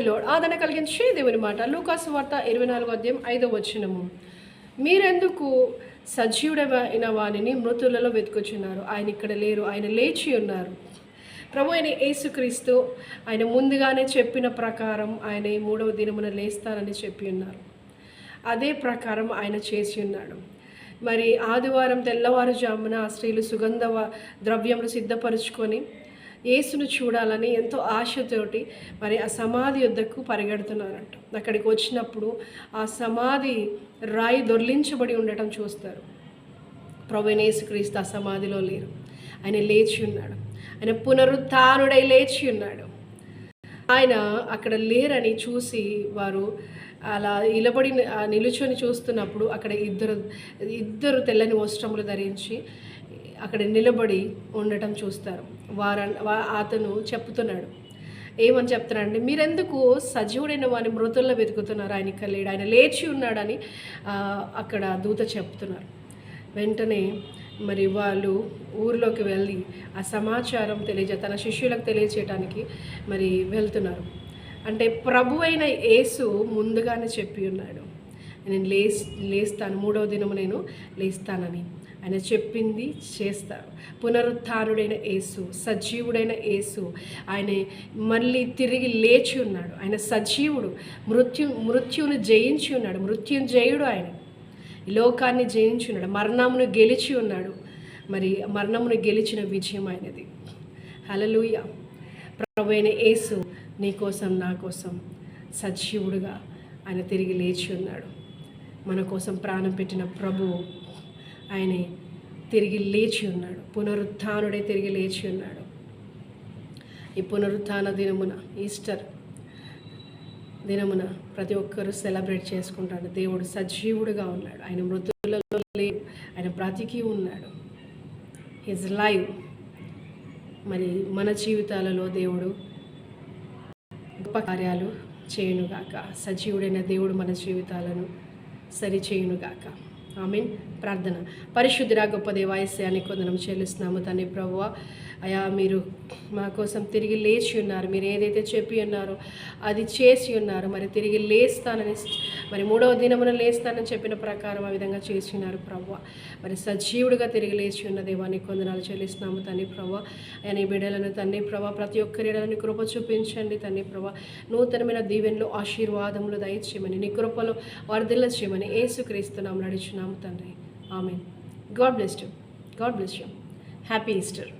Load ఆదరణ కలిగించే దేవుని మాట. లూకాసు వార్త ఇరవై నాలుగో అధ్యాయం ఐదో వచనము. మీరెందుకు సజీవుడైన వాణిని మృతులలో వెతుకుచున్నారు ఆయన ఇక్కడ లేరు ఆయన లేచి ఉన్నారు. ప్రభు అయిన యేసుక్రీస్తు ఆయన ముందుగానే చెప్పిన ప్రకారం ఆయన ఈ మూడవ దినమున లేస్తానని చెప్పి ఉన్నారు. అదే ప్రకారం ఆయన చేసి ఉన్నాడు. మరి ఆదివారం తెల్లవారుజామున ఆ స్త్రీలు సుగంధ ద్రవ్యములు సిద్ధపరుచుకొని యేసును చూడాలని ఎంతో ఆశతోటి మరి ఆ సమాధి యొద్దకు పరిగెడుతున్నారంట. అక్కడికి వచ్చినప్పుడు ఆ సమాధి రాయి దొర్లించబడి ఉండటం చూస్తారు. ప్రవీణేసుక్రీస్తు ఆ సమాధిలో లేరు. ఆయన లేచి ఉన్నాడు. ఆయన పునరుత్డై లేచి ఉన్నాడు. ఆయన అక్కడ లేరని చూసి వారు అలా నిలబడి నిలుచొని చూస్తున్నప్పుడు అక్కడ ఇద్దరు ఇద్దరు తెల్లని వస్త్రములు ధరించి అక్కడ నిలబడి ఉండటం చూస్తారు. వార అతను చెప్తున్నాడు. ఏమని చెప్తున్నాడంటే మీరెందుకు సజీవుడైన వాని మృతుల్లో వెతుకుతున్నారు? ఆయన ఇక్కడ లేడు. ఆయన లేచి ఉన్నాడని అక్కడ దూత చెప్తున్నారు. వెంటనే మరి వాళ్ళు ఊర్లోకి వెళ్ళి ఆ సమాచారం తెలియజే తన శిష్యులకు తెలియచేయటానికి మరి వెళ్తున్నారు. అంటే ప్రభు అయిన యేసు ముందుగానే చెప్పి ఉన్నాడు. నేను లేస్ లేస్తాను. మూడవ దినము నేను లేస్తానని. ఆయన చెప్పింది చేస్తారు పునరుత్డైన యేసు సజీవుడైన యేసు ఆయన మళ్ళీ తిరిగి లేచి ఉన్నాడు. ఆయన సజీవుడు మృత్యు మృత్యువును జయించి ఉన్నాడు. మృత్యుంజయుడు ఆయన. లోకాన్ని జయించి ఉన్నాడు. మరణమును గెలిచి ఉన్నాడు. మరి మరణమును గెలిచిన విజయం ఆయనది. హలలుయ ప్రభు అయిన యేసు నీ కోసం నా కోసం సజీవుడుగా ఆయన తిరిగి లేచి ఉన్నాడు. మన కోసం ప్రాణం పెట్టిన ప్రభు ఆయన తిరిగి లేచి ఉన్నాడు. పునరుత్థానుడే తిరిగి లేచి ఉన్నాడు. ఈ పునరుత్థాన దినమున ఈస్టర్ దినమున ప్రతి ఒక్కరూ సెలబ్రేట్ చేసుకుంటాడు. దేవుడు సజీవుడుగా ఉన్నాడు. ఆయన మృతులలో లేడు ఆయన బ్రతికి ఉన్నాడు. హిజ్ లైవ్ మరి మన జీవితాలలో దేవుడు గొప్ప కార్యాలు చేయునుగాక. సజీవుడైన దేవుడు మన జీవితాలను సరి చేయునుగాక ఆమెన్. ప్రార్థన. పరిశుద్ధిరా గొప్ప దేవాయస్యానికి కొందనం చెల్లిస్తున్నాము తండ్రి ప్రభువ. అయా మీరు మా కోసం తిరిగి లేచి ఉన్నారు. మీరు ఏదైతే చెప్పి ఉన్నారో అది చేసి ఉన్నారు. మరి తిరిగి లేస్తానని మరి మూడవ దినమున లేస్తానని చెప్పిన ప్రకారం ఆ విధంగా చేసి ఉన్నారు ప్రభు మరి సజీవుడిగా తిరిగి లేచి ఉన్న దేవానికి కొందనాలు చెల్లిస్తున్నాము తండ్రి ప్రభు ఆయన ఈ బిడ్డలను తండ్రి ప్రభా ప్రతి ఒక్కరిని కృప చూపించండి తండ్రి ప్రభ నూతనమైన దీవెనలు ఆశీర్వాదములు దయచేయమని నీ కృపలో వర్ధిల్ల చేయమని ఏసుక్రీస్తున్నాము నడుచున్నాము తండ్రి ఆమె God bless you God bless you happy Easter